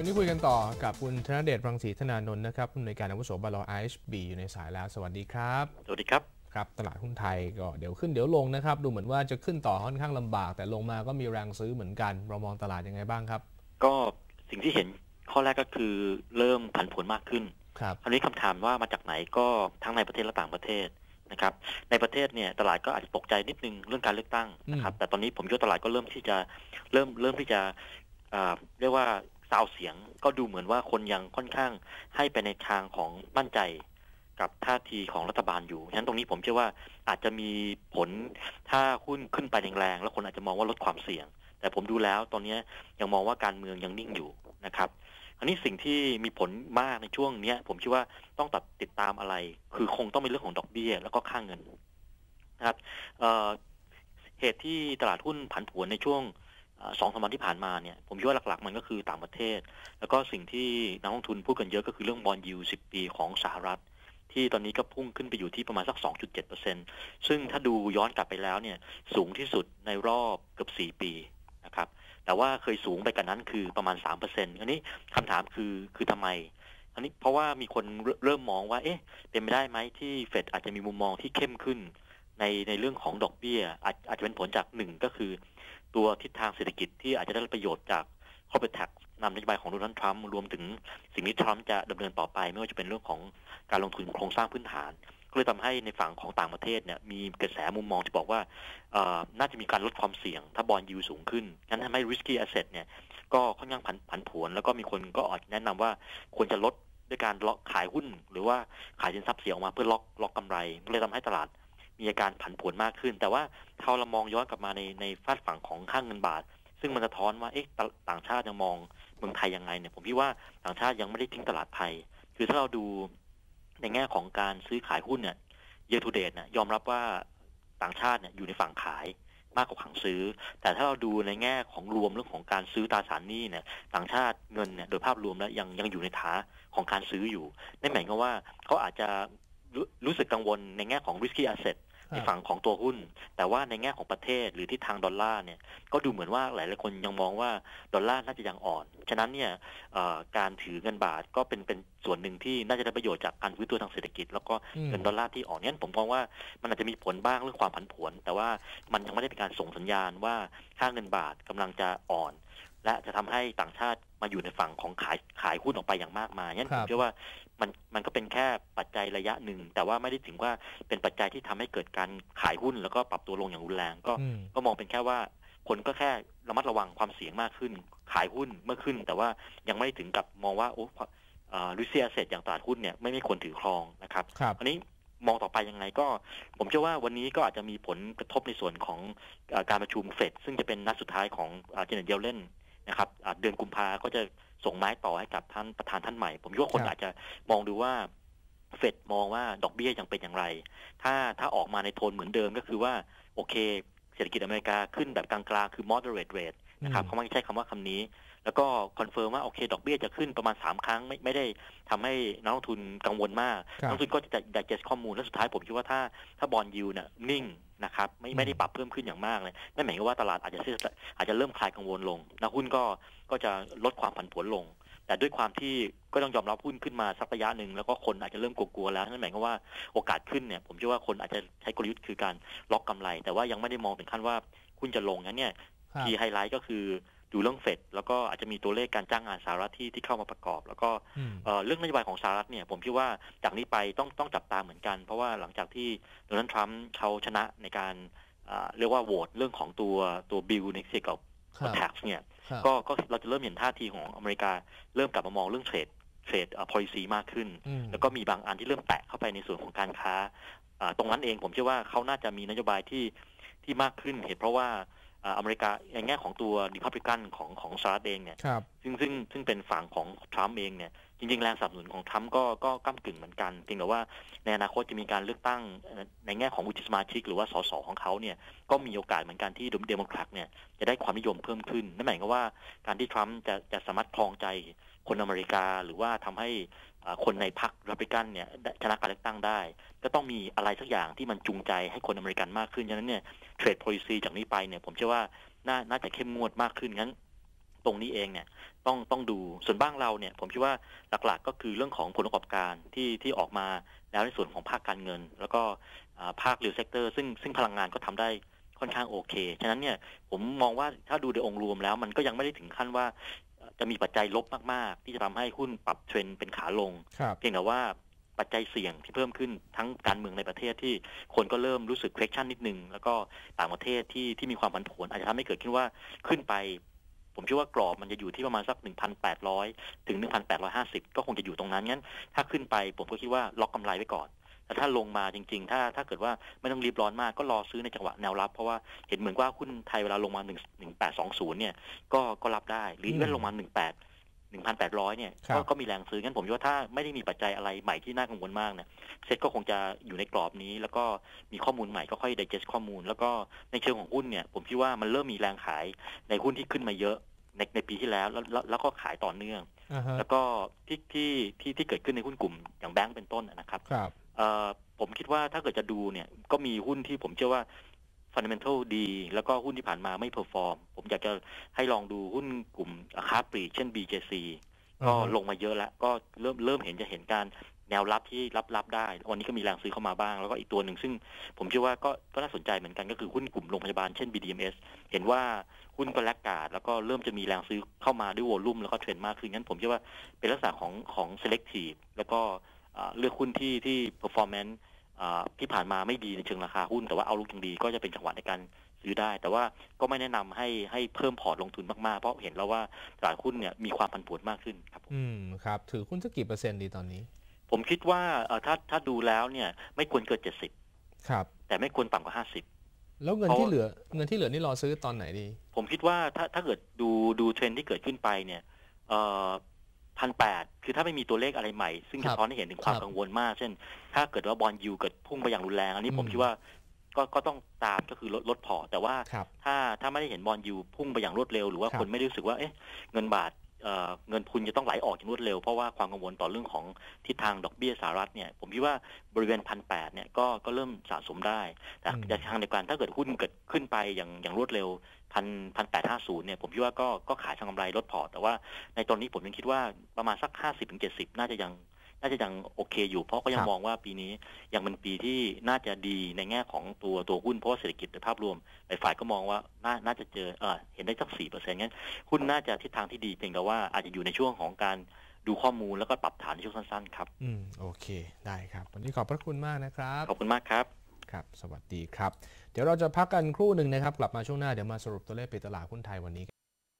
วันนี้คุยกันต่อกับคุณธนเดชรังสีธนานนท์นะครับผู้อำนวยการอาวุโสบลไอชบีอยู่ในสายแล้ว สวัสดีครับ สวัสดีครับ ครับ ตลาดหุ้นไทยก็เดี๋ยวขึ้นเดี๋ยวลงนะครับ ดูเหมือนว่าจะขึ้นต่อค่อนข้างลำบาก แต่ลงมาก็มีแรงซื้อเหมือนกัน เรามองตลาดยังไงบ้างครับ ก็สิ่งที่เห็นข้อแรกก็คือเริ่มผันผวนมากขึ้น ครับคราวนี้คำถามว่ามาจากไหนก็ทั้งในประเทศและต่างประเทศนะครับ ในประเทศเนี่ยตลาดก็อาจจะตกใจนิดนึงเรื่องการเลือกตั้งนะครับ แต่ตอนนี้ผมคิดว่าตลาดก็เริ่มที่จะเริ่มเริ่มที่จะเอ่อเรียกว่า ซาวเสียงก็ดูเหมือนว่าคนยังค่อนข้างให้ไปในทางของมั่นใจกับท่าทีของรัฐบาลอยู่ฉะนั้นตรงนี้ผมเชื่อว่าอาจจะมีผลถ้าหุ้นขึ้นไปแรงๆแล้วคนอาจจะมองว่าลดความเสี่ยง แต่ผมดูแล้วตอนนี้ยังมองว่าการเมืองยังนิ่งอยู่นะครับอันนี้สิ่งที่มีผลมากในช่วงเนี้ย ผมคิดว่าต้องตัดติดตามอะไร คือคงต้องเป็นเรื่องของดอกเบี้ย แล้วก็ค่างเงินนะครับเเหตุที่ตลาดหุ้นผันผวนในช่วง สองสามวันที่ผ่านมาเนี่ยผมคิดว่าหลักๆ มันก็คือต่างประเทศ แล้วก็สิ่งที่นักลงทุนพูดกันเยอะก็คือเรื่องบอลยูสิบปีของสหรัฐ ที่ตอนนี้ก็พุ่งขึ้นไปอยู่ที่ประมาณสัก 2.7%ซึ่งถ้าดูย้อนกลับไปแล้วเนี่ยสูงที่สุดในรอบเกือบ 4 ปีนะครับแต่ว่าเคยสูงไปกันนั้นคือประมาณ 3%อันนี้คำถามคือคือทำไม อันนี้เพราะว่ามีคนเริ่มเริ่มมองว่าเอ๊ะเป็นไปได้ไหมที่เฟดอาจจะมีมุมมองที่เข้มขึ้น ในในเรื่องของดอกเบี้ยอาจอาจจะเป็นผลจากหนึ่งก็คือ ตัวทิศทางเศรษฐกิจที่อาจจะได้ประโยชน์จากข้อเป็นแท็กนำนโยบายของโดนัลด์ทรัมป์รวมถึงสิ่งที่ทรัมป์จะดำเนินต่อไป ไม่ว่าจะเป็นเรื่องของการลงทุนโครงสร้างพื้นฐาน ก็เลยทำให้ในฝั่งของต่างประเทศเนี่ยมีกระแสมุมมองที่บอกว่า น่าจะมีการลดความเสี่ยง ถ้าบอลยูสูงขึ้นงั้นทำให้ risky asset เนี่ยก็ค่อนข้างผันผันผวน แล้วก็มีคนก็ออกแนะนำว่าควรจะลดด้วยการล็อกขายหุ้น หรือว่าขายสินทรัพย์เสี่ยงออกมาเพื่อล็อกล็อกกำไรก็เลยทำให้ตลาด มีอาการผันผวนมากขึ้น แต่ว่าถ้าเรามองย้อนกลับมาในในฝากฝั่งของค่างเงินบาท ซึ่งมันสะท้อนว่าเอ๊ะต่างชาติยังมองเมืองไทยยังไงเนี่ยผมคิดว่าต่างชาติยังไม่ได้ทิ้งตลาดไทย คือถ้าเราดูในแง่ของการซื้อขายหุ้นเนี่ย year to date เนี่ยยอมรับว่าต่างชาติเนี่ยอยู่ในฝั่งขายมากกว่าฝั่งซื้อ แต่ถ้าเราดูในแง่ของรวมเรื่องของการซื้อตราสารหนี้เนี่ย ต่างชาติเงินเนี่ยโดยภาพรวมแล้วยังยังอยู่ในฐาของการซื้ออยู่นั่นหมายความว่าเขาอาจจะรู้รู้สึกกังวลในแง่ของ risky asset ในฝั่งของตัวหุ้น แต่ว่าในแง่ของประเทศหรือที่ทางดอลลาร์เนี่ยก็ดูเหมือนว่าหลายหลายคนยังมองว่าดอลลาร์น่าจะยังอ่อน ฉะนั้นเนี่ยเอ่อการถือเงินบาทก็เป็นเป็นส่วนหนึ่งที่น่าจะได้ประโยชน์จากการฟื้นตัวทางเศรษฐกิจ แล้วก็อืมเงินดอลลาร์ที่อ่อนเนี่ยผมมองว่ามันอาจจะมีผลบ้างเรื่องความผันผวน แต่ว่ามันยังไม่ได้เป็นการส่งสัญญาณว่าค่าเงินบาทกำลังจะอ่อน และจะทำให้ต่างชาติมาอยู่ในฝั่งของขายขายหุ้นออกไปอย่างมากมายงั้นคผรัมบเชื่อว่ามันมันก็เป็นแค่ปัจจัยระยะหนึ่ง แต่ว่าไม่ได้ถึงว่าเป็นปัจจัยที่ทำให้เกิดการขายหุ้นแล้วก็ปรับตัวลงอย่างรุนแรง ก็อืมก็มองเป็นแค่ว่าคนก็แค่ระมัดระวังความเสี่ยงมากขึ้น ขายหุ้นเมื่อขึ้น แต่ว่ายังไม่ได้ถึงกับมองว่าโอ้ลิเซียเซอย่างตลาดหุ้นเนี่ยไม่ไม่ควรถือครองนะครับครับอันนี้มองต่อไปยังไงก็ ผมเชื่อว่าวันนี้ก็อาจจะมีผลกระทบในส่วนของเอ่อการประชุมเฟดซึ่งจะเป็นนัดสุดท้ายของเจเนตเยลเลน นะครับอ่าเดือนกุมภาก็จะส่งไม้ต่อให้กับท่านประธานท่านใหม่ ผมคิดว่าคนครับอาจจะมองดูว่าเฟดมองว่าดอกเบี้ยยังเป็นอย่างไร ถ้าถ้าออกมาในโทนเหมือนเดิมก็คือว่า โอเค เศรษฐกิจอเมริกาขึ้นแบบกลางๆคือ moderate rate นะครับอืมเขาไม่ใช้คำว่าคำนี้ แล้วก็คอนเฟิร์มว่าโอเค ดอกเบี้ยจะขึ้นประมาณ 3 ครั้งไม่ไม่ได้ทำให้นักลงทุนกังวลมากครับนักลงทุนก็จะ digest ข้อมูล แล้วสุดท้ายผมคิดว่าถ้าถ้าบอลยูเนี่ยนิ่ง นะครับไม่ไม่ได้ปรับเพิ่มขึ้นอย่างมากเลยนั่นหมายความว่าตลาดอาจจะอาจจะเริ่มคลายกังวลลงนักหุ้นก็ก็จะลดความผันผวนลง แต่ด้วยความที่ก็ต้องยอมรับหุ้นขึ้นมาสักระยะหนึ่งแล้วก็คนอาจจะเริ่มกลัวๆแล้วนั่นหมายความว่าโอกาสขึ้นเนี่ยผมเชื่อว่าคนอาจจะใช้กลยุทธ์คือการล็อกกำไร แต่ว่ายังไม่ได้มองถึงขั้นว่าหุ้นจะลงงั้นเนี่ยครับคีย์ไฮไลท์ก็คือ ดูเรื่องเฟดแล้วก็อาจจะมีตัวเลขการจ้างงานสหรัฐที่ที่เข้ามาประกอบ แล้วก็อืมเอ่อเรื่องนโยบายของสหรัฐเนี่ย ผมคิดว่าจากนี้ไปต้องต้องจับตาเหมือนกัน เพราะว่าหลังจากที่โดนัลด์ทรัมป์เขาชนะในการอ่าเรียกว่าโหวตเรื่องของตัวตัวบิลในเกี่ยวกับครับแท็กเนี่ยครับก็ก็เราจะเริ่มเห็นท่าทีของอเมริกาเริ่มกลับมามองเรื่องเทรดเทรดอ่า policy มากขึ้นอืมแล้วก็มีบางอันที่เริ่มแตะเข้าไปในส่วนของการค้าอ่าตรงนั้นเองผมเชื่อว่าเขาน่าจะมีนโยบายที่ที่มากขึ้นเหตุเพราะว่า อ่าอเมริกาในแง่ของตัวริพับลิกันของของสหรัฐเองเนี่ยครับซึ่งซึ่งซึ่งเป็นฝั่งของทรัมป์เองเนี่ยจริงๆ แรงสนับสนุนของทรัมป์ก็ก็ก้ากึ่งเหมือนกันเพียงแต่ว่าในอนาคตจะมีการเลือกตั้งเอ่อในแง่ของวุฒิสมาชิก หรือว่าสสของเขาเนี่ยก็มีโอกาสเหมือนกันที่เดโมแครตเนี่ยจะได้ความนิยมเพิ่มขึ้นนั่นหมายความว่าการที่ทรัมป์จะจะสามารถครองใจคนอเมริกา หรือว่าทำให้อ่า คนในพรรครับริกันเนี่ยชนะการเลือกตั้งได้ ก็ต้องมีอะไรสักอย่างที่มันจูงใจให้คนอเมริกันมากขึ้น ฉะนั้นเนี่ยเทรด policy จากนี้ไปเนี่ยผมเชื่อว่าน่าน่าจะเข้มงวดมากขึ้นงั้น ตรงนี้เองเนี่ยต้องต้องดูส่วนบ้างเราเนี่ย ผมคิดว่าหลักๆ ก็คือเรื่องของผลประกอบการที่ที่ออกมาแล้วในส่วนของภาคการเงิน แล้วก็ภาคเรียลเซกเตอร์ซึ่งซึ่งพลังงานก็ทำได้ค่อนข้างโอเค ฉะนั้นเนี่ยผมมองว่าถ้าดูโดยองค์รวมแล้วมันก็ยังไม่ได้ถึงขั้นว่า จะมีปัจจัยลบมาก ๆ ที่จะทำให้หุ้นปรับเทรนด์เป็นขาลงครับเพียงแต่ว่าปัจจัยเสี่ยงที่เพิ่มขึ้นทั้งการเมืองในประเทศที่คนก็เริ่มรู้สึก question นิดนึง แล้วก็ต่างประเทศที่ที่มีความผันผวน อาจจะทำให้เกิดขึ้นว่าขึ้นไป ผมเชื่อว่ากรอบมันจะอยู่ที่ประมาณสัก 1,800 ถึง 1,850 ก็คงจะอยู่ตรงนั้นงั้น ถ้าขึ้นไปผมก็คิดว่าล็อกกำไรไว้ก่อน แต่ถ้าลงมาจริง ๆ ถ้าถ้าเกิดว่าไม่ต้องรีบร้อนมากก็รอซื้อในจังหวะแนวรับ เพราะว่าเห็นเหมือนว่าหุ้นไทยเวลาลงมา1 1820เนี่ยก็ก็รับได้ หรืออืมเว้นลงมา18 1,800เนี่ยครับก็ก็มีแรงซื้องั้นผมคิดว่าถ้าไม่ได้มีปัจจัยอะไรใหม่ที่น่ากังวลมากเนี่ยเซ็ตก็คงจะอยู่ในกรอบนี้ แล้วก็มีข้อมูลใหม่ก็ค่อย digest ข้อมูล แล้วก็ในเชิงของหุ้นเนี่ย ผมคิดว่ามันเริ่มมีแรงขายในหุ้นที่ขึ้นมาเยอะในในปีที่แล้วแล้วแล้วแล้วก็ขายต่อเนื่องอ่าฮะแล้วก็ที่ที่ที่ที่เกิดขึ้นในหุ้นกลุ่มอย่างแบงก์เป็นต้นนะครับครับเอ่อ ผมคิดว่าถ้าเกิดจะดูเนี่ย ก็มีหุ้นที่ผมเชื่อว่าฟันเดเมนทัลดี แล้วก็หุ้นที่ผ่านมาไม่เพอร์ฟอร์ม ผมอยากจะให้ลองดูหุ้นกลุ่มค้าปลีกเช่น BJC ก็ลงมาเยอะแล้ว ก็เริ่มเริ่มเห็นจะเห็นการแนวรับที่รับรับได้ วันนี้ก็มีแรงซื้อเข้ามาบ้าง แล้วก็อีกตัวหนึ่งซึ่งผมเชื่อว่าก็ก็น่าสนใจเหมือนกันก็คือหุ้นกลุ่มโรงพยาบาลเช่น BDMS เห็นว่าหุ้นก็แลกกาดแล้วก็เริ่มจะมีแรงซื้อเข้ามาด้วยวอลุ่มแล้วก็เทรนด์มากขึ้นงั้นผมเชื่อว่าเป็นลักษณะของของ selective แล้วก็ เลือกหุ้นที่ที่ performance อ่าที่ผ่านมาไม่ดีในเชิงราคาหุ้น แต่ว่าเอาลุกยังดีก็จะเป็นจังหวะในการซื้อได้ แต่ว่าก็ไม่แนะนำให้ให้เพิ่มพอร์ตลงทุนมาก ๆ เพราะเห็นแล้วว่าตลาดหุ้นเนี่ยมีความผันผวนมากขึ้นครับผมอืมครับถือหุ้นสักกี่เปอร์เซ็นต์ดีตอนนี้ ผมคิดว่าเอ่อถ้าถ้าดูแล้วเนี่ยไม่ควรเกิน70ครับ แต่ไม่ควรต่ำกว่า50แล้วเงินเพราะที่เหลือเงินที่เหลือนี่รอซื้อตอนไหนดี ผมคิดว่าถ้าถ้าเกิดดูดูเทรนด์ที่เกิดขึ้นไปเนี่ยเอ่อ พันแปดคือถ้าไม่มีตัวเลขอะไรใหม่ ซึ่งครัสะบท้อนให้เห็นถึงความครับกังวลมาก เช่น ถ้าเกิดว่าบอลยูเกิดพุ่งไปอย่างรุนแรง อันนี้ผมอืมคิดว่าก็ก็ต้องตามก็คือลดลดพอร์ตแต่ว่าครับถ้าถ้าไม่ได้เห็นบอลยูพุ่งไปอย่างรวดเร็ว หรือว่าครับคนไม่ได้รู้สึกว่าเอ๊ะเงินบาท เอ่อเงินทุนจะต้องไหลออกอย่างรวดเร็ว เพราะว่าความกังวลต่อเรื่องของทิศทางดอกเบี้ยสหรัฐเนี่ยผมคิดว่าบริเวณพันแปดเนี่ยก็ก็เริ่มสะสมได้แต่อืมแต่ทางเดียวกันถ้าเกิดหุ้นเกิดขึ้นไปอย่างอย่างรวดเร็วพันพันแปดห้าศูนย์เนี่ยผมคิดว่าก็ก็ขายทางกำไรลดพอร์ตแต่ว่าในตอนนี้ผมยังคิดว่าประมาณสักห้าสิบถึงเจ็ดสิบน่าจะยัง น่าจะยังโอเคอยู่ เพราะก็ยัคงรับมองว่าปีนี้ยังเป็นปีที่น่าจะดีในแง่ของตัวตัวหุ้นเพราะว่าเศรษฐกิจในภาพรวมหลายฝ่ายก็มองว่าน่าน่าจะเจอเออเห็นได้สักสี่เปอร์เซ็นต์งั้นหุ้นน่าจะทิศทางที่ดีเพียงแต่ว่าอาจจะอยู่ในช่วงของการดูข้อมูลแล้วก็ปรับฐานในช่วงสั้นๆ ครับ อืม โอเค ได้ครับ วันนี้ขอบพระคุณมากนะครับ ขอบคุณมากครับ ครับ สวัสดีครับ เดี๋ยวเราจะพักกันครู่หนึ่งนะครับ กลับมาช่วงหน้า เดี๋ยวมาสรุปตัวเลขปิดตลาดหุ้นไทยวันนี้